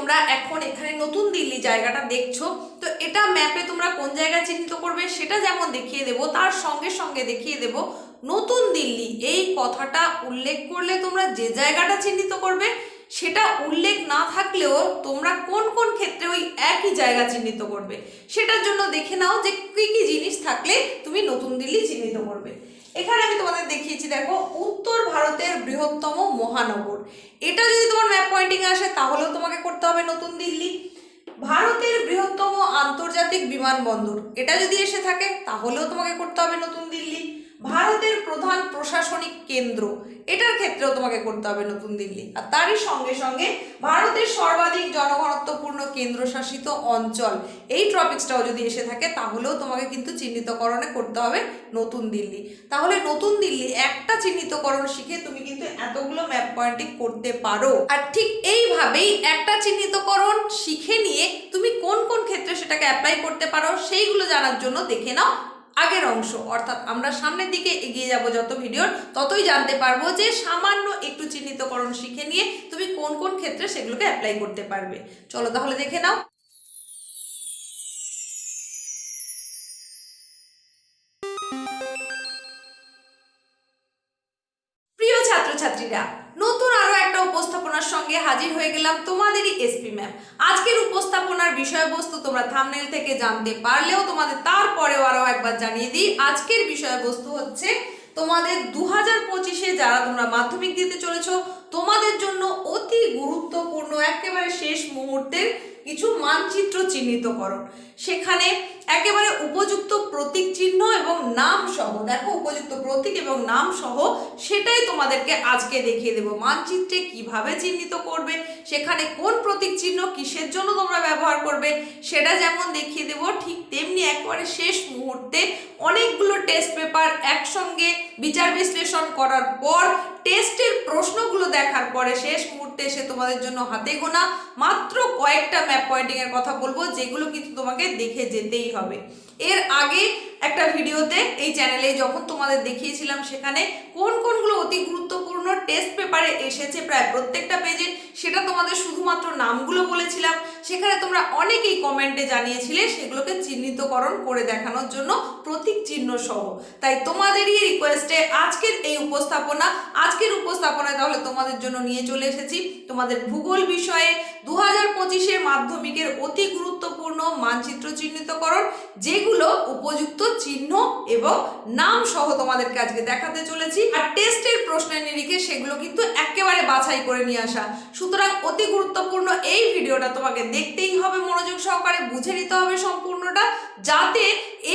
তোমরা এখন এখানে নতুন দিল্লি জায়গাটা দেখছ, তো এটা ম্যাপে তোমরা কোন জায়গায় চিহ্নিত করবে সেটা যেমন দেখিয়ে দেবো, তার সঙ্গে সঙ্গে দেখিয়ে দেব নতুন দিল্লি। এই কথাটা উল্লেখ করলে তোমরা যে জায়গাটা চিহ্নিত করবে সেটা উল্লেখ না থাকলেও তোমরা কোন কোন ক্ষেত্রে ওই একই জায়গা চিহ্নিত করবে, সেটার জন্য দেখে নাও যে কী কী জিনিস থাকলে তুমি নতুন দিল্লি চিহ্নিত করবে। এখানে আমি তোমাদের দেখিয়েছি, দেখো ভারতের বৃহত্তম মহানগর। এটা যদি তোমার ম্যাপ পয়েন্টিং আসে, তাহলেও তোমাকে করতে হবে নতুন দিল্লি। ভারতের বৃহত্তম আন্তর্জাতিক বিমানবন্দর। এটা যদি এসে থাকে, তাহলেও তোমাকে করতে হবে নতুন দিল্লি। ভারতের প্রধান প্রশাসনিক কেন্দ্র। এটার ক্ষেত্রেও তোমাকে করতে হবে নতুন দিল্লি। আর তারই সঙ্গে সঙ্গে ভারতের সর্বাধিক জনঘনত্বপূর্ণ কেন্দ্রশাসিত অঞ্চল। এই টপিক্সটাও যদি এসে থাকে, তাহলেও তোমাকে কিন্তু চিহ্নিতকরণে করতে হবে নতুন দিল্লি। তাহলে নতুন দিল্লি একটা চিহ্নিতকরণ শিখে তুমি কিন্তু এতগুলো ম্যাপ পয়েন্টিং করতে পারো। আর ঠিক এইভাবেই একটা চিহ্নিতকরণ শিখে নিয়ে তুমি কোন কোন ক্ষেত্রে সেটাকে অ্যাপ্লাই করতে পারো, সেইগুলো জানার জন্য দেখে নাও। আগের অংশ, অর্থাৎ আমরা সামনের দিকে এগিয়ে যাব যত ভিডিওর, ততই জানতে পারব যে সামান্য একটু চিহ্নিতকরণ শিখে নিয়ে তুমি কোন কোন ক্ষেত্রে সেগুলোকে অ্যাপ্লাই করতে পারবে। চলো তাহলে দেখে নাও। তোমরা থামনেল থেকে জানতে পারলেও তোমাদের তারপরেও আরও একবার জানিয়ে দিই, আজকের বিষয়বস্তু হচ্ছে তোমাদের দু হাজার পঁচিশে যারা তোমরা মাধ্যমিক দিতে চলেছ, তোমাদের জন্য অতি গুরুত্বপূর্ণ একেবারে শেষ মুহূর্তের কিছু মানচিত্র চিহ্নিতকরণ। সেখানে একেবারে উপযুক্ত প্রতীক চিহ্ন এবং নাম সহ, দেখো উপযুক্ত প্রতীক এবং নাম সহ সেটাই তোমাদেরকে আজকে দেখিয়ে দেবো। মানচিত্রে কীভাবে চিহ্নিত করবে, সেখানে কোন প্রতীক চিহ্ন কিসের জন্য তোমরা ব্যবহার করবে, সেটা যেমন দেখিয়ে দেবো, ঠিক তেমনি একবারে শেষ মুহূর্তে অনেকগুলো টেস্ট পেপার একসঙ্গে বিচার বিশ্লেষণ করার পর টেস্টের প্রশ্নগুলো দেখার পরে শেষ মুহূর্তে এসে তোমাদের জন্য হাতে গোনা মাত্র কয়েকটা ম্যাপ পয়েন্টিংয়ের কথা বলব, যেগুলো কিন্তু তোমাকে দেখে যেতেই হবে। এর আগে একটা ভিডিওতে এই চ্যানেলে যখন তোমাদের দেখিয়েছিলাম, সেখানে কোন কোনগুলো অতি গুরুত্বপূর্ণ টেস্ট পেপারে এসেছে প্রায় প্রত্যেকটা পেজে সেটা তোমাদের শুধুমাত্র নামগুলো বলেছিলাম। সেখানে তোমরা অনেকেই কমেন্টে জানিয়েছিলে সেগুলোকে চিহ্নিতকরণ করে দেখানোর জন্য প্রতীক চিহ্ন সহ। তাই তোমাদেরই রিকোয়েস্টে আজকের এই উপস্থাপনা, আজকের উপস্থাপনায় তাহলে তোমাদের জন্য নিয়ে চলে এসেছি। তোমাদের ভূগোল বিষয়ে দু হাজার মাধ্যমিকের অতি গুরুত্বপূর্ণ মানচিত্র চিহ্নিতকরণ যেগুলো উপযুক্ত চিহ্ন এবং নাম সহ তোমাদেরকে আজকে দেখাতে চলেছি। আর টেস্টের প্রশ্নের নিরিখে সেগুলো কিন্তু একেবারে বাছাই করে নিয়ে আসা। সুতরাং অতি গুরুত্বপূর্ণ এই ভিডিওটা তোমাকে দেখতেই হবে, মনোযোগ সহকারে বুঝে নিতে হবে সম্পূর্ণটা, যাতে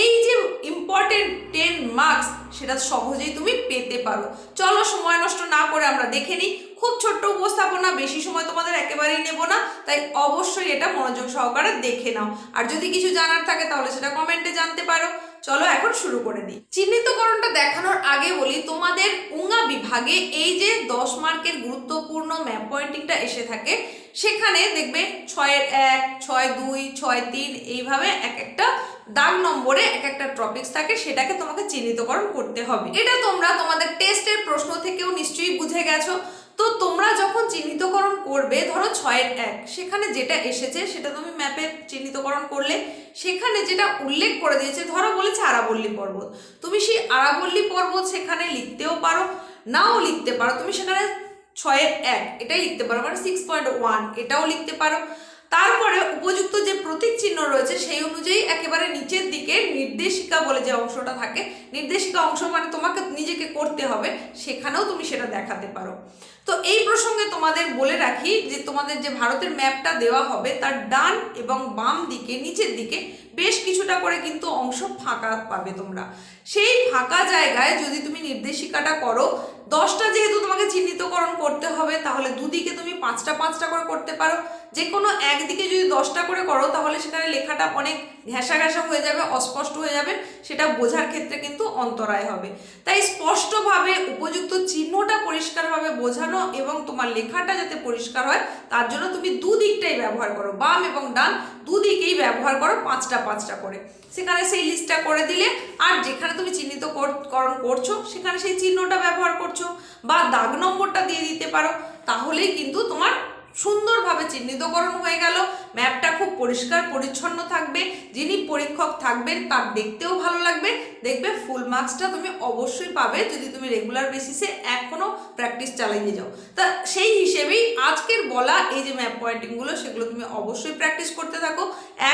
এই যে ইম্পর্টেন্ট টেন মার্কস সেটা সহজেই তুমি পেতে পারো। চলো সময় নষ্ট না করে আমরা দেখে নিই খুব ছোট্ট উপস্থাপনা, বেশি সময় তোমাদের একেবারেই নেব না, তাই অবশ্যই এটা মনোযোগ সহকারে দেখে নাও। আর যদি কিছু জানার থাকে, তাহলে সেটা কমেন্টে জানতে পারো। চলো এখন শুরু করে দিই চিহ্নিতকরণটা দেখানোর আগে বলি, তোমাদের উঙ্গা বিভাগে এই যে দশ মার্কের গুরুত্বপূর্ণ ম্যাপ পয়েন্টিংটা এসে থাকে, সেখানে দেখবে ছয়ের এক, ছয় দুই, ছয় তিন, এইভাবে এক একটা দাগ নম্বরে এক একটা টপিক্স থাকে, সেটাকে তোমাকে চিহ্নিতকরণ করতে হবে। এটা তোমরা তোমাদের টেস্টের প্রশ্ন থেকেও নিশ্চয়ই বুঝে গেছো। তো তোমরা যখন চিহ্নিতকরণ করবে, ধরো ছয়ের এক, সেখানে যেটা এসেছে সেটা তুমি ম্যাপে চিহ্নিতকরণ করলে, সেখানে যেটা উল্লেখ করে দিয়েছে, ধরো বলেছে আরাবল্লী পর্বত। তুমি সেই আরাবল্লী পর্বত সেখানে লিখতেও পারো, নাও লিখতে পারো, তুমি সেখানে ছয়ের এক, এটাই লিখতে পারো মানে সিক্স পয়েন্ট ওয়ান এটাও লিখতে পারো। তারপরে উপযুক্ত যে প্রতীক চিহ্ন রয়েছে, সেই অনুযায়ী একেবারে নিচের দিকে নির্দেশিকা বলে যে অংশটা থাকে, নির্দেশিকা অংশ মানে তোমাকে নিজেকে করতে হবে, সেখানেও তুমি সেটা দেখাতে পারো। তো এই প্রসঙ্গে তোমাদের বলে রাখি যে তোমাদের যে ভারতের ম্যাপটা দেওয়া হবে, তার ডান এবং বাম দিকে, নিচের দিকে বেশ কিছুটা করে কিন্তু অংশ ফাঁকা পাবে তোমরা। সেই ফাঁকা জায়গায় যদি তুমি নির্দেশিকাটা করো, দশটা যেহেতু তোমাকে চিহ্নিতকরণ করতে হবে, তাহলে দুদিকে তুমি পাঁচটা পাঁচটা করে করতে পারো। যে কোনো একদিকে যদি দশটা করে করো, তাহলে সেখানে লেখাটা অনেক ঘেঁষা ঘেঁষা হয়ে যাবে, অস্পষ্ট হয়ে যাবে, সেটা বোঝার ক্ষেত্রে কিন্তু অন্তরায় হবে। তাই স্পষ্টভাবে উপযুক্ত চিহ্নটা পরিষ্কারভাবে বোঝানো এবং তোমার লেখাটা যাতে পরিষ্কার হয়, তার জন্য তুমি দুদিকটাই ব্যবহার করো, বাম এবং ডান দুদিকেই ব্যবহার করো পাঁচটা পাঁচটা করে। সেখানে সেই লিস্টটা করে দিলে, আর যেখানে তুমি চিহ্নিত করণ করছ, সেখানে সেই চিহ্নটা ব্যবহার করছ, বা দাগ নম্বরটা দিয়ে দিতে পারো, তাহলেই কিন্তু তোমার সুন্দরভাবে চিহ্নিতকরণ হয়ে গেল। ম্যাপটা খুব পরিষ্কার, পরিচ্ছন্ন থাকবে। যিনি পরীক্ষক থাকবেন, তার দেখতেও ভালো লাগবে। দেখবে ফুল মার্কসটা তুমি অবশ্যই পাবে যদি তুমি রেগুলার বেসিসে এখনও প্র্যাকটিস চালিয়ে যাও। তা সেই হিসেবেই আজকের বলা এই যে ম্যাপ পয়েন্টিংগুলো সেগুলো তুমি অবশ্যই প্র্যাকটিস করতে থাকো।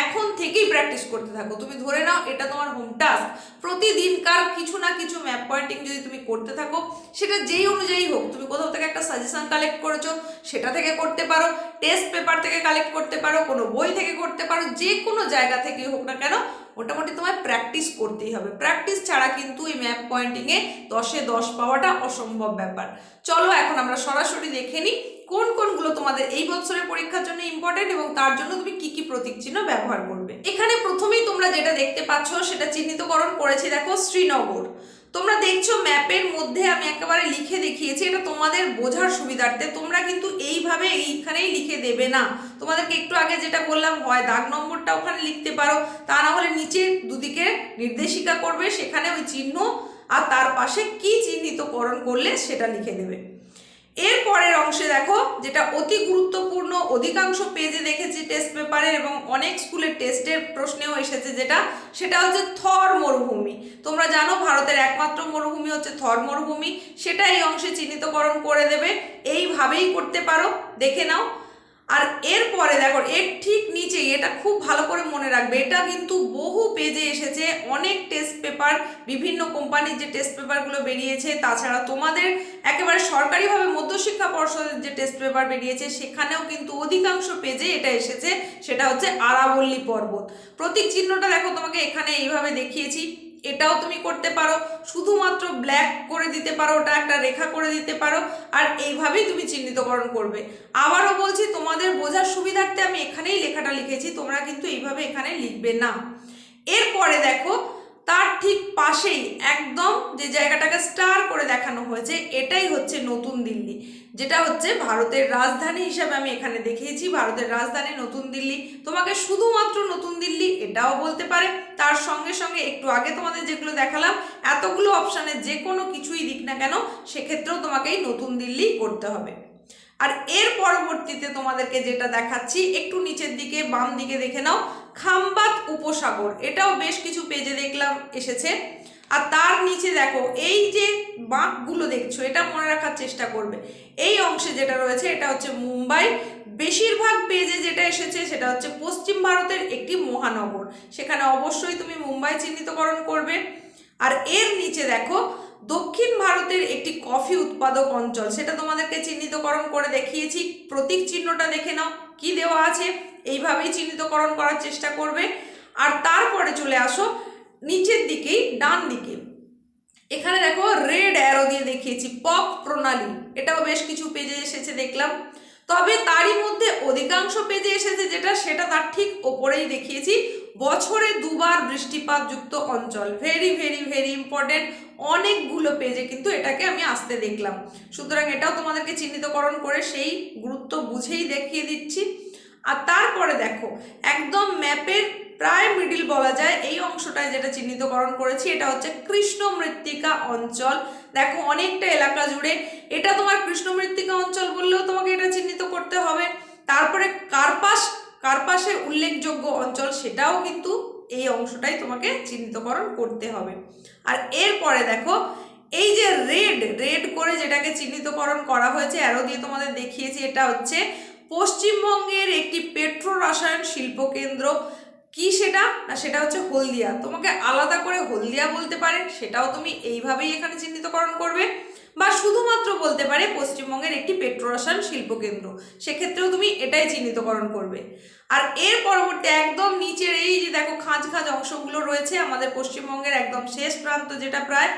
এখন থেকেই প্র্যাকটিস করতে থাকো। তুমি ধরে নাও, এটা তোমার হোম টাস্ক প্রতিদিনকার কিছু না কিছু ম্যাপ পয়েন্টিং যদি তুমি করতে থাকো, সেটা যেই অনুযায়ী হোক, তুমি কোথাও থেকে একটা সাজেশন কালেক্ট করেছ, সেটা থেকে করতে পারো টেস্ট পেপার থেকে কালেক্ট করতে পারো, কোনো বই থেকে করতে পারো, যে কোনো জায়গা থেকে হোক না কেন, মোটামুটি তোমায় প্র্যাকটিস করতেই হবে। প্র্যাকটিস ছাড়া কিন্তু এই ম্যাপ পয়েন্টিংয়ে দশে দশ পাওয়াটা অসম্ভব ব্যাপার। চলো এখন আমরা সরাসরি দেখে নিই, কোন কোনগুলো তোমাদের এই বছরের পরীক্ষার জন্য ইম্পর্টেন্ট এবং তার জন্য তুমি কি কি প্রতীক চিহ্ন ব্যবহার করবে। এখানে প্রথমেই তোমরা যেটা দেখতে পাচ্ছ, সেটা চিহ্নিতকরণ করেছি দেখো শ্রীনগর। তোমরা দেখছ ম্যাপের মধ্যে আমি একেবারে লিখে দেখিয়েছি, এটা তোমাদের বোঝার সুবিধার্থে। তোমরা কিন্তু এইভাবে এইখানেই লিখে দেবে না। তোমাদেরকে একটু আগে যেটা বললাম, হয় দাগ নম্বরটা ওখানে লিখতে পারো, তা না হলে নিচে দুদিকে নির্দেশিকা করবে, সেখানে ওই চিহ্ন আর তার পাশে কি চিহ্নিতকরণ করলে সেটা লিখে দেবে। এর পরের অংশে দেখো, যেটা অতি গুরুত্বপূর্ণ অধিকাংশ পেজে দেখেছি টেস্ট পেপারে এবং অনেক স্কুলের টেস্টের প্রশ্নেও এসেছে যেটা, সেটা হচ্ছে থর মরুভূমি। তোমরা জানো ভারতের একমাত্র মরুভূমি হচ্ছে থর মরুভূমি। সেটা এই অংশে চিহ্নিতকরণ করে দেবে। এইভাবেই করতে পারো। দেখে নাও। আর এরপরে দেখো, এর ঠিক নিচেই, এটা খুব ভালো করে মনে রাখবে, এটা কিন্তু বহু পেজে এসেছে, অনেক টেস্ট পেপার বিভিন্ন কোম্পানির যে টেস্ট পেপারগুলো বেরিয়েছে, তাছাড়া তোমাদের একেবারে সরকারিভাবে মধ্যশিক্ষা পর্ষদের যে টেস্ট পেপার বেরিয়েছে, সেখানেও কিন্তু অধিকাংশ পেজে এটা এসেছে, সেটা হচ্ছে আরাবল্লী পর্বত। প্রতীক চিহ্নটা দেখো তোমাকে এখানে এইভাবে দেখিয়েছি। এটাও তুমি করতে পারো। শুধুমাত্র ব্ল্যাক করে দিতে পারো, ওটা একটা রেখা করে দিতে পারো, আর এইভাবেই তুমি চিহ্নিতকরণ করবে। আবারও বলছি, তোমাদের বোঝার সুবিধার্থে আমি এখানেই লেখাটা লিখেছি, তোমরা কিন্তু এইভাবে এখানে লিখবে না। এরপরে দেখো তার ঠিক পাশেই একদম যে জায়গাটাকে স্টার করে দেখানো হয়েছে, এটাই হচ্ছে নতুন দিল্লি। যেটা হচ্ছে ভারতের রাজধানী হিসাবে আমি এখানে দেখিয়েছি, ভারতের রাজধানী নতুন দিল্লি। তোমাকে শুধুমাত্র নতুন দিল্লি এটাও বলতে পারে। তার সঙ্গে সঙ্গে একটু আগে তোমাদের যেগুলো দেখালাম, এতগুলো অপশানে যে কোনো কিছুই দিক না কেন, সেক্ষেত্রেও তোমাকে এই নতুন দিল্লি করতে হবে। আর এর পরবর্তীতে তোমাদেরকে যেটা দেখাচ্ছি, একটু নিচের দিকে, বাম দিকে দেখে নাও, খাম্বাত উপসাগর। এটাও বেশ কিছু পেজে দেখলাম, এসেছে। আর তার নিচে দেখো, এই যে বাঁকগুলো দেখছ, এটা মনে রাখার চেষ্টা করবে। এই অংশে যেটা রয়েছে, এটা হচ্ছে মুম্বাই। বেশিরভাগ পেজে যেটা এসেছে, সেটা হচ্ছে পশ্চিম ভারতের একটি মহানগর। সেখানে অবশ্যই তুমি মুম্বাই চিহ্নিতকরণ করবে। আর এর নিচে দেখো দক্ষিণ ভারতের একটি কফি উৎপাদক অঞ্চল, সেটা তোমাদেরকে চিহ্নিতকরণ করে দেখিয়েছি। প্রতীক চিহ্নটা দেখে নাও, কি দেওয়া আছে? এইভাবেই চিহ্নিতকরণ করার চেষ্টা করবে। আর তারপরে চলে আসো, নিচের দিকেই, ডান দিকে। এখানে দেখো, রেড অ্যারো দিয়ে দেখিয়েছি, পপ প্রণালী। এটাও বেশ কিছু পেজে এসেছে, দেখলাম। তবে তারই মধ্যে অধিকাংশ পেজে এসেছে যেটা, সেটা তার ঠিক ওপরেই দেখিয়েছি। বছরে দুবার বৃষ্টিপাত যুক্ত অঞ্চল। ভেরি ভেরি ভেরি ইম্পর্টেন্ট অনেকগুলো পেজে কিন্তু এটাকে আমি আসতে দেখলাম। সুতরাং এটাও তোমাদেরকে চিহ্নিতকরণ করে সেই গুরুত্ব বুঝেই দেখিয়ে দিচ্ছি। আর তারপরে দেখো, একদম ম্যাপের প্রায় মিডিল বলা যায়, এই অংশটায় যেটা চিহ্নিতকরণ করেছি, এটা হচ্ছে কৃষ্ণ মৃত্তিকা অঞ্চল। দেখো, অনেকটা এলাকা জুড়ে। এটা তোমার কৃষ্ণ মৃত্তিকা অঞ্চল বললেও তোমাকে এটা চিহ্নিত করতে হবে। তারপরে কার্পাস কার্পাসের উল্লেখযোগ্য অঞ্চল সেটাও কিন্তু এই অংশটাই তোমাকে চিহ্নিতকরণ করতে হবে। আর এরপরে দেখো, এই যে রেড রেড করে যেটাকে চিহ্নিতকরণ করা হয়েছে অ্যারো দিয়ে তোমাদের দেখিয়েছি, এটা হচ্ছে পশ্চিমবঙ্গের একটি পেট্রো রসায়ন শিল্প কেন্দ্র কি সেটা? না, সেটা হচ্ছে হলদিয়া। তোমাকে আলাদা করে হলদিয়া বলতে পারে, সেটাও তুমি এইভাবেই এখানে চিহ্নিতকরণ করবে। বা শুধুমাত্র বলতে পারে পশ্চিমবঙ্গের একটি পেট্রোরসায়ন শিল্পকেন্দ্র সেক্ষেত্রেও তুমি এটাই চিহ্নিতকরণ করবে। আর এর পরবর্তী একদম নিচের এই যে দেখো খাঁজ খাঁজ অংশগুলো রয়েছে, আমাদের পশ্চিমবঙ্গের একদম শেষ প্রান্ত যেটা প্রায়,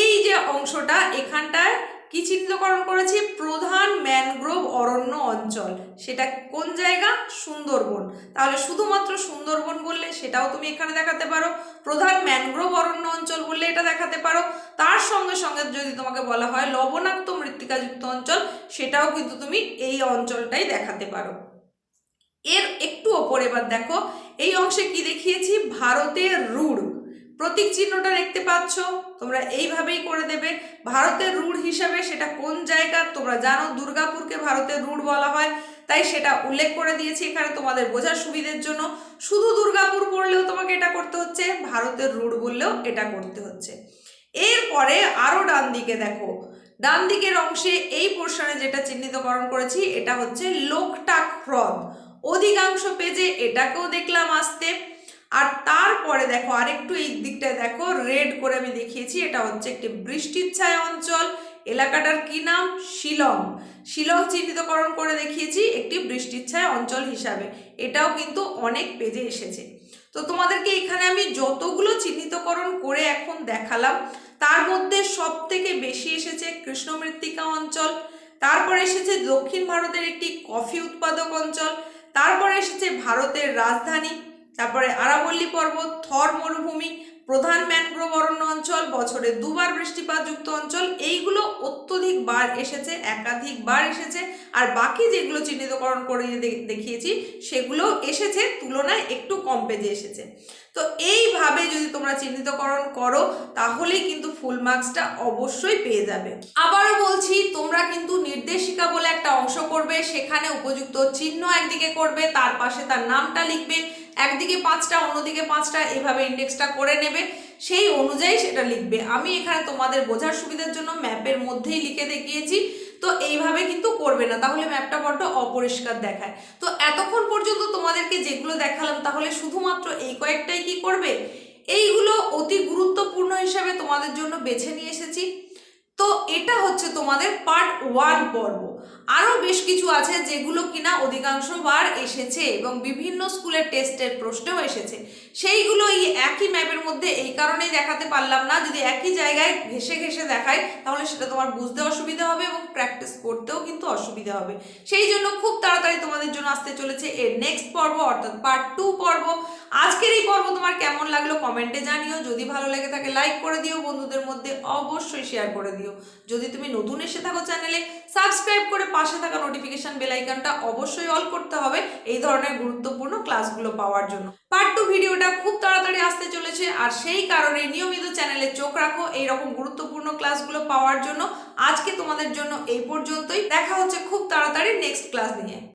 এই যে অংশটা এখানটায় কি চিহ্নিতকরণ করেছি? প্রধান ম্যানগ্রোভ অরণ্য অঞ্চল। সেটা কোন জায়গা? সুন্দরবন। তাহলে শুধুমাত্র সুন্দরবন বললে সেটাও তুমি এখানে দেখাতে পারো। প্রধান ম্যানগ্রোভ অরণ্য অঞ্চল বললে এটা দেখাতে পারো। তার সঙ্গে সঙ্গে যদি তোমাকে বলা হয় লবণাক্ত মৃত্তিকাযুক্ত অঞ্চল, সেটাও কিন্তু তুমি এই অঞ্চলটাই দেখাতে পারো। এর একটু ওপর এবার দেখো। এই অংশে কি দেখিয়েছি? ভারতের রুড়। প্রতীক চিহ্নটা দেখতে পাচ্ছ? তোমরা এইভাবেই করে দেবে। ভারতের রুড় হিসাবে সেটা কোন জায়গা? তোমরা জানো দুর্গাপুরকে ভারতের রুড় বলা হয়। তাই সেটা উল্লেখ করে দিয়েছি এখানে তোমাদের বোঝার সুবিধের জন্য। শুধু দুর্গাপুর পড়লেও তোমাকে এটা করতে হচ্ছে, ভারতের রুট বললেও এটা করতে হচ্ছে। এরপরে আরও ডান দিকে দেখো। ডান দিকের অংশে এই পোর্শনে যেটা চিহ্নিতকরণ করেছি, এটা হচ্ছে লোকটাক হ্রদ। অধিকাংশ পেজে এটাকেও দেখলাম আসতে। আর তারপরে দেখো আরেকটু এই দিকটায় দেখো রেড করে আমি দেখিয়েছি, এটা হচ্ছে একটি বৃষ্টির ছায়া অঞ্চল। এলাকাটার কি নাম? শিলং। শিলং চিহ্নিতকরণ করে দেখিয়েছি, একটি বৃষ্টির ছায়া অঞ্চল হিসাবে। এটাও কিন্তু অনেক পেজে এসেছে। তো তোমাদেরকে এখানে আমি যতগুলো চিহ্নিতকরণ করে এখন দেখালাম, তার মধ্যে সব থেকে বেশি এসেছে কৃষ্ণ মৃত্তিকা অঞ্চল, তারপরে এসেছে দক্ষিণ ভারতের একটি কফি উৎপাদক অঞ্চল, তারপরে এসেছে ভারতের রাজধানী তারপরে আরাবল্লী পর্বত, থর মরুভূমি, প্রধান ম্যানগ্রোভ অরণ্য অঞ্চল, বছরে দুবার বৃষ্টিপাত যুক্ত অঞ্চল, এইগুলো অত্যধিক বার এসেছে, একাধিক বার এসেছে, আর বাকি যেগুলো চিহ্নিতকরণ করে দেখিয়েছি, সেগুলো এসেছে, তুলনায় একটু কম পেজে এসেছে। তো এইভাবে যদি তোমরা চিহ্নিতকরণ করো, তাহলেই কিন্তু ফুল মার্কসটা অবশ্যই পেয়ে যাবে। আবারও বলছি, তোমরা কিন্তু নির্দেশিকা বলে একটা অংশ করবে, সেখানে উপযুক্ত চিহ্ন একদিকে করবে, তার পাশে তার নামটা লিখবে একদিকে পাঁচটা, অন্যদিকে পাঁচটা, এভাবে ইন্ডেক্সটা করে নেবে। সেই অনুযায়ী সেটা লিখবে। আমি এখানে তোমাদের বোঝার সুবিধার জন্য ম্যাপের মধ্যেই লিখে দেখিয়েছি। তো এইভাবে কিন্তু করবে না। তাহলে ম্যাপটা বড্ড অপরিষ্কার দেখায়। তো এতক্ষণ পর্যন্ত তোমাদেরকে যেগুলো দেখালাম, তাহলে শুধুমাত্র এই কয়েকটাই কি করবে? এইগুলো অতি গুরুত্বপূর্ণ হিসাবে তোমাদের জন্য বেছে নিয়ে এসেছি। তো এটা হচ্ছে তোমাদের পার্ট ওয়ান পর্ব। আরও বেশ কিছু আছে যেগুলো কিনা অধিকাংশবার এসেছে এবং বিভিন্ন স্কুলের টেস্টের প্রশ্নেও এসেছে। সেইগুলো এই একই ম্যাপের মধ্যে এই কারণেই দেখাতে পারলাম না। যদি একই জায়গায় ঘেসে ঘেসে দেখায়, তাহলে সেটা তোমার বুঝতে অসুবিধা হবে এবং প্র্যাকটিস করতেও কিন্তু অসুবিধা হবে। সেই জন্য খুব তাড়াতাড়ি তোমাদের জন্য আসতে চলেছে এর নেক্সট পর্ব, অর্থাৎ পার্ট টু পর্ব। আজকের এই পর্ব তোমার কেমন লাগল কমেন্টে জানিও। যদি ভালো লেগে থাকে লাইক করে দিও। বন্ধুদের মধ্যে অবশ্যই শেয়ার করে দিও। যদি তুমি নতুন এসে থাকো চ্যানেলে সাবস্ক্রাইব করে পাশে থাকা নোটিফিকেশন বেল আইকনটা অবশ্যই অল করতে হবে এই ধরনের গুরুত্বপূর্ণ ক্লাসগুলো পাওয়ার জন্য। পার্ট টু ভিডিওটা খুব তাড়াতাড়ি আসতে চলেছে আর সেই কারণে নিয়মিত চ্যানেলে চোখ রাখো এইরকম গুরুত্বপূর্ণ ক্লাসগুলো পাওয়ার জন্য। আজকে তোমাদের জন্য এই পর্যন্তই। দেখা হচ্ছে খুব তাড়াতাড়ি নেক্সট ক্লাস নিয়ে।